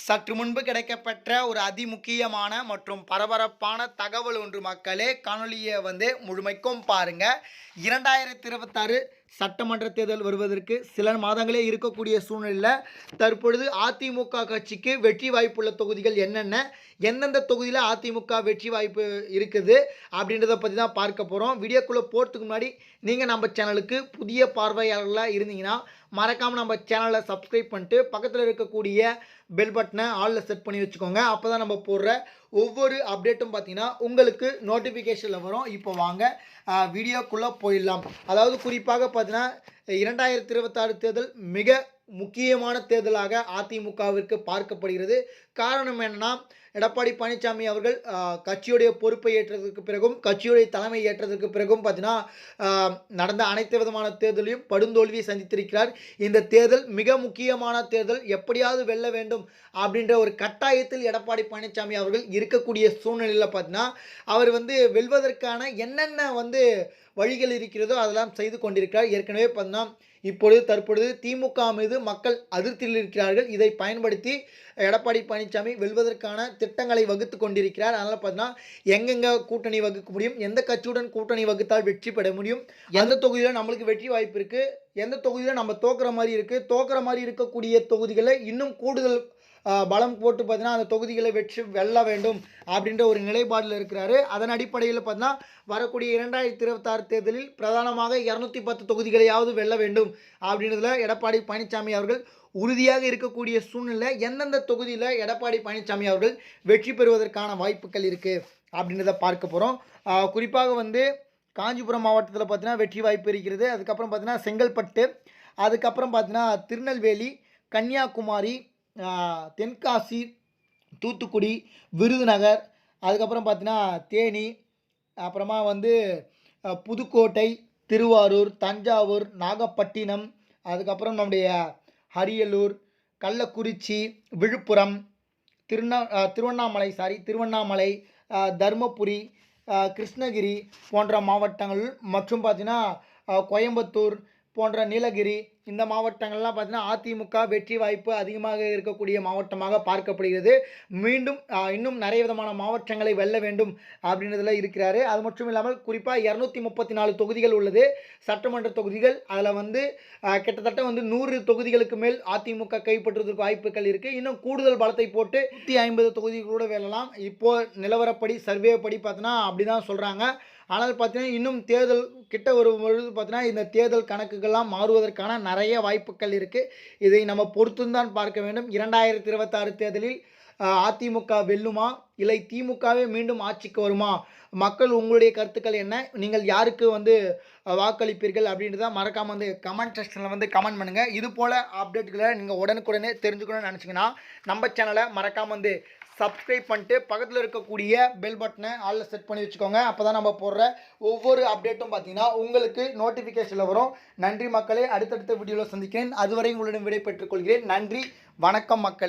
சற்று முன்பு கிடைக்கப்பெற்ற ஒரு அதிமுக்கியமான மற்றும் பரபரப்பான தகவல் ஒன்று மக்களே காணொலியை வந்து முழுமைக்கும் பாருங்கள் இரண்டாயிரத்தி இருபத்தாறு சட்டமன்ற தேர்தல் வருவதற்கு சில மாதங்களே இருக்கக்கூடிய சூழ்நிலையில் தற்பொழுது அதிமுக கட்சிக்கு வெற்றி வாய்ப்புள்ள தொகுதிகள் என்னென்ன எந்தெந்த தொகுதியில் அதிமுக வெற்றி வாய்ப்பு இருக்குது அப்படின்றத பற்றி தான் பார்க்க போகிறோம் வீடியோக்குள்ளே போகிறதுக்கு முன்னாடி நீங்கள் நம்ம சேனலுக்கு புதிய பார்வையாளர்களாக இருந்தீங்கன்னா மறக்காமல் நம்ம சேனலை சப்ஸ்கிரைப் பண்ணிட்டு பக்கத்தில் இருக்கக்கூடிய பெல் பட்டனை ஆளில் செட் பண்ணி வச்சுக்கோங்க. அப்போ தான் நம்ம போடுற ஒவ்வொரு அப்டேட்டும் பார்த்தீங்கன்னா உங்களுக்கு நோட்டிஃபிகேஷனில் வரும். இப்போ வாங்க வீடியோக்குள்ளே போயிடலாம். அதாவது குறிப்பாக பார்த்தீங்கன்னா இரண்டாயிரத்தி இருபத்தாறு தேர்தல் மிக முக்கியமான தேர்தலாக அதிமுகவிற்கு பார்க்கப்படுகிறது. காரணம் என்னன்னா எடப்பாடி பழனிசாமி அவர்கள் கட்சியுடைய பொறுப்பை ஏற்றதற்கு பிறகும் கட்சியுடைய தலைமை ஏற்றதற்கு பிறகும் பார்த்தீங்கன்னா நடந்த அனைத்து விதமான தேர்தலையும் படுந்தோல்வியை சந்தித்திருக்கிறார். இந்த தேர்தல் மிக முக்கியமான தேர்தல் எப்படியாவது வெல்ல வேண்டும் அப்படின்ற ஒரு கட்டாயத்தில் எடப்பாடி பழனிசாமி அவர்கள் இருக்கக்கூடிய சூழ்நிலையில் பார்த்தீங்கன்னா அவர் வந்து வெல்வதற்கான என்னென்ன வந்து வழிகள் இருக்கிறதோ அதெல்லாம் செய்து கொண்டிருக்கிறார். ஏற்கனவே பார்த்தீங்கன்னா இப்பொழுது தற்பொழுது திமுக மீது மக்கள் அதிருப்தியில் இருக்கிறார்கள். இதை பயன்படுத்தி எடப்பாடி பழனிசாமி வெல்வதற்கான திட்டங்களை வகுத்து கொண்டிருக்கிறார். அதனால் பார்த்தீங்கன்னா எங்கெங்க கூட்டணி வகுக்க முடியும் எந்த கட்சியுடன் கூட்டணி வகுத்தால் வெற்றி பெற முடியும் எந்த தொகுதியில் நம்மளுக்கு வெற்றி வாய்ப்பு இருக்குது எந்த தொகுதியில் நம்ம தோக்குற மாதிரி இருக்குது தோக்குற மாதிரி இருக்கக்கூடிய தொகுதிகளை இன்னும் கூடுதல் பலம் போட்டு பார்த்தீங்கன்னா அந்த தொகுதிகளை வெற்றி வெல்ல வேண்டும் அப்படின்ற ஒரு நிலைப்பாடில் இருக்கிறாரு. அதன் அடிப்படையில் பார்த்தீங்கன்னா வரக்கூடிய இரண்டாயிரத்தி இருபத்தாறு தேர்தலில் பிரதானமாக இரநூத்தி பத்து தொகுதிகளையாவது வெல்ல வேண்டும் அப்படின்றதுல எடப்பாடி பழனிசாமி அவர்கள் உறுதியாக இருக்கக்கூடிய சூழ்நிலை எந்தெந்த தொகுதியில் எடப்பாடி பழனிசாமி அவர்கள் வெற்றி பெறுவதற்கான வாய்ப்புகள் இருக்குது அப்படின்றத பார்க்க போகிறோம் குறிப்பாக வந்து காஞ்சிபுரம் மாவட்டத்தில் பார்த்தீங்கன்னா வெற்றி வாய்ப்பு இருக்கிறது. அதுக்கப்புறம் பார்த்தீங்கன்னா செங்கல்பட்டு அதுக்கப்புறம் பார்த்தீங்கன்னா திருநெல்வேலி கன்னியாகுமரி தென்காசி தூத்துக்குடி விருதுநகர் அதுக்கப்புறம் பார்த்தீங்கன்னா தேனி அப்புறமா வந்து புதுக்கோட்டை திருவாரூர் தஞ்சாவூர் நாகப்பட்டினம் அதுக்கப்புறம் நம்முடைய அரியலூர் கள்ளக்குறிச்சி விழுப்புரம் திருநா திருவண்ணாமலை சாரி திருவண்ணாமலை தருமபுரி கிருஷ்ணகிரி போன்ற மாவட்டங்கள் மற்றும் பார்த்தீங்கன்னா கோயம்புத்தூர் போன்ற நீலகிரி இந்த மாவட்டங்கள்லாம் பார்த்தீங்கன்னா அதிமுக வெற்றி வாய்ப்பு அதிகமாக இருக்கக்கூடிய மாவட்டமாக பார்க்கப்படுகிறது. மீண்டும் இன்னும் நிறைய விதமான மாவட்டங்களை வெல்ல வேண்டும் அப்படின்றதுல இருக்கிறாரு. அது மட்டும் இல்லாமல் குறிப்பாக இரநூத்தி முப்பத்தி நாலு தொகுதிகள் உள்ளது. சட்டமன்ற தொகுதிகள் அதில் வந்து கிட்டத்தட்ட வந்து நூறு தொகுதிகளுக்கு மேல் அதிமுக கைப்பற்றுவதற்கு வாய்ப்புகள் இருக்குது இன்னும் கூடுதல் பலத்தை போட்டு நூற்றி ஐம்பது தொகுதிகளோடு வெல்லலாம். இப்போது நிலவரப்படி சர்வே படி பார்த்தோன்னா அப்படி தான் சொல்கிறாங்க ஆனால் பார்த்தீங்கன்னா இன்னும் தேர்தல் கிட்ட ஒரு பொழுது பார்த்தீங்கன்னா இந்த தேர்தல் கணக்குகள்லாம் மாறுவதற்கான நிறைய வாய்ப்புகள் இருக்குது இதை நம்ம பொறுத்துந்தான் பார்க்க வேண்டும். இரண்டாயிரத்தி இருபத்தாறு தேர்தலில் அதிமுக வெல்லுமா? இல்லை திமுகவே மீண்டும் ஆட்சிக்கு வருமா? மக்கள் உங்களுடைய கருத்துக்கள் என்ன? நீங்கள் யாருக்கு வந்து வாக்களிப்பீர்கள் அப்படின்றத மறக்காமல் வந்து கமெண்ட் செக்ஷனில் வந்து கமெண்ட் பண்ணுங்கள் இது போல் அப்டேட்டுகளை நீங்கள் உடனுக்குடனே தெரிஞ்சுக்கணும்னு நினச்சிங்கன்னா நம்ம சேனலை மறக்காமல் வந்து சப்ஸ்கிரைப் பண்ணிட்டு பக்கத்தில் இருக்கக்கூடிய பெல் பட்டனை ஆளில் செட் பண்ணி வச்சுக்கோங்க. அப்போ தான் நம்ம போடுற ஒவ்வொரு அப்டேட்டும் பார்த்தீங்கன்னா உங்களுக்கு நோட்டிஃபிகேஷனில் வரும். நன்றி மக்களே. அடுத்தடுத்த வீடியோவில் சந்திக்கிறேன். அதுவரை உங்களிடம் விடை பெற்றுக்கொள்கிறேன் நன்றி. வணக்கம் மக்கள்.